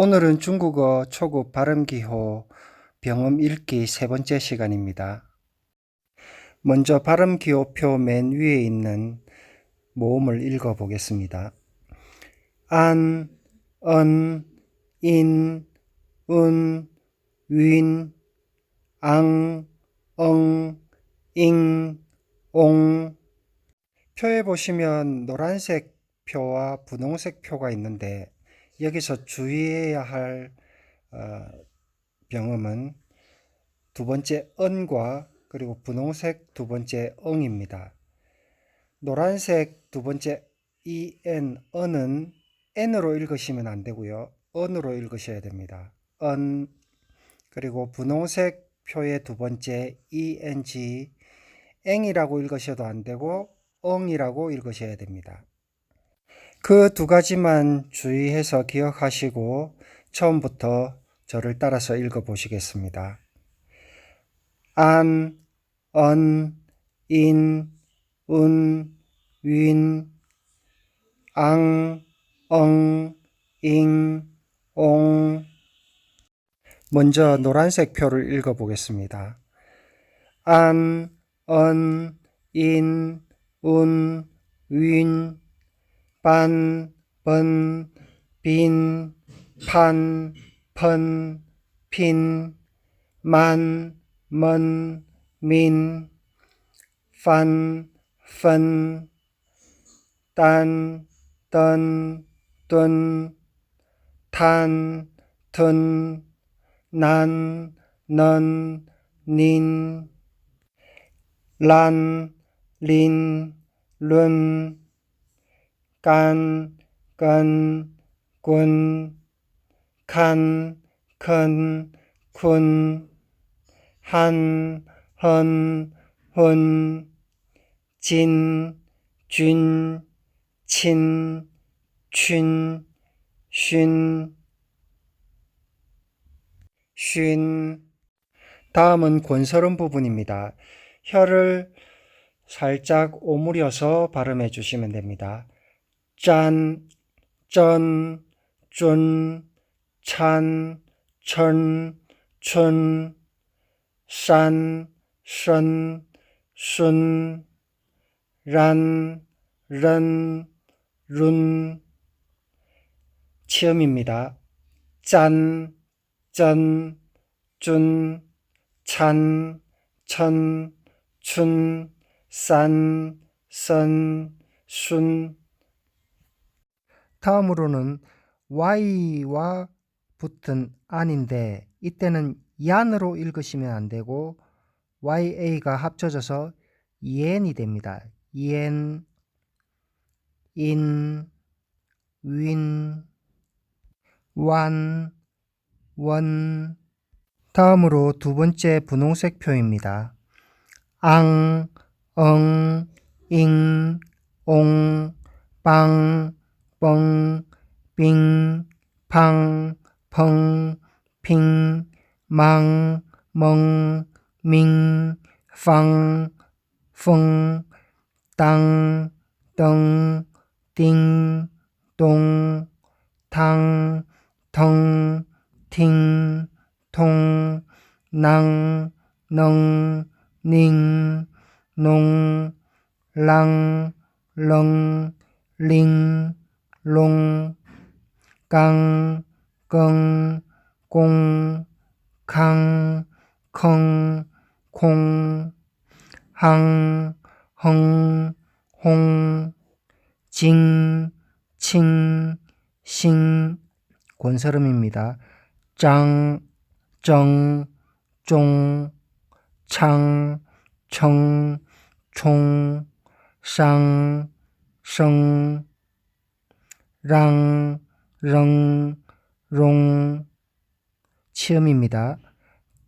오늘은 중국어 초급 발음기호 병음 읽기 세 번째 시간입니다. 먼저 발음기호표 맨 위에 있는 모음을 읽어 보겠습니다. 안, 언, 인, 운, 윈, 앙, 엉, 잉, 옹. 표에 보시면 노란색 표와 분홍색 표가 있는데 여기서 주의해야 할 어, 병음은 두 번째 은과 그리고 분홍색 두 번째 응입니다. 노란색 두 번째 en, 은은 n으로 읽으시면 안 되고요. 은으로 읽으셔야 됩니다. 은 그리고 분홍색 표의 두 번째 eng, eng이라고 읽으셔도 안 되고 엉이라고 읽으셔야 됩니다. 그 두 가지만 주의해서 기억하시고 처음부터 저를 따라서 읽어 보시겠습니다. 안, 언, 인, 운, 윈, 앙, 엉, 잉, 옹. 먼저 노란색 표를 읽어 보겠습니다. 안, 언, 인, 운, 윈, ปันปนปิน พัน เพนพิน มันมนมิน ฟันฟัน ตันตันตุนทันทุน นันนนนิน ลัน ลินลุน 깐, 건, 군, 칸, 큰, 군, 한, 헌, 훈, 진, 쥔, 친, 춘, 쉰, 쉰. 다음은 권설음 부분입니다. 혀를 살짝 오므려서 발음해 주시면 됩니다. 짠, 쩐, 쫀, 찬, 천, 춘, 산, 선, 순, 란, 런, 룬. 치음입니다. 짠, 쩐, 쭌, 찬, 천, 춘, 산, 선, 순. 다음으로는 y와 붙은 안인데 이때는 얀으로 읽으시면 안 되고 ya가 합쳐져서 옌이 됩니다. 윈, 완, 원. 다음으로 두 번째 분홍색 표입니다. 앙, 엉, 잉, 옹, 빵, 崩乒乓乓乒乓蒙明方风当咚叮咚汤通听通南农宁农郎龙鳞 롱, 깡, 껑, 공, 캉, 컹, 콩, 항, 헝, 홍, 징, 칭, 싱, 권설음입니다. 짱, 정, 종, 창, 청, 총, 쌍, 성, 랑, 렁, 롱, 치음입니다.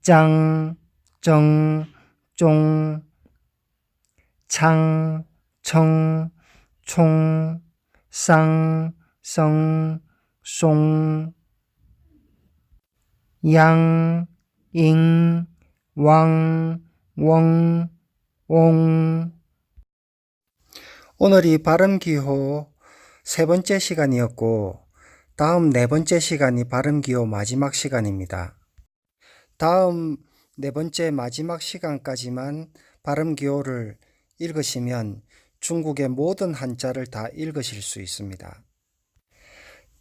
짱, 정, 쫑, 창, 청, 총, 쌍, 성, 송, 양, 잉, 왕, 웡, 옹. 오늘 이 발음 기호 세 번째 시간이었고, 다음 네 번째 시간이 발음기호 마지막 시간입니다. 다음 네 번째 마지막 시간까지만 발음기호를 읽으시면 중국의 모든 한자를 다 읽으실 수 있습니다.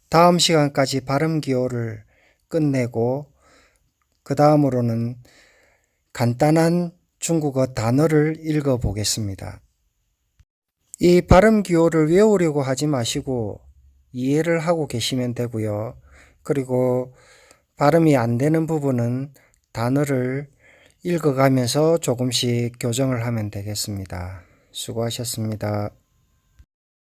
다음 시간까지 발음기호를 끝내고 그 다음으로는 간단한 중국어 단어를 읽어 보겠습니다. 이 발음 기호를 외우려고 하지 마시고 이해를 하고 계시면 되고요. 그리고 발음이 안 되는 부분은 단어를 읽어가면서 조금씩 교정을 하면 되겠습니다. 수고하셨습니다.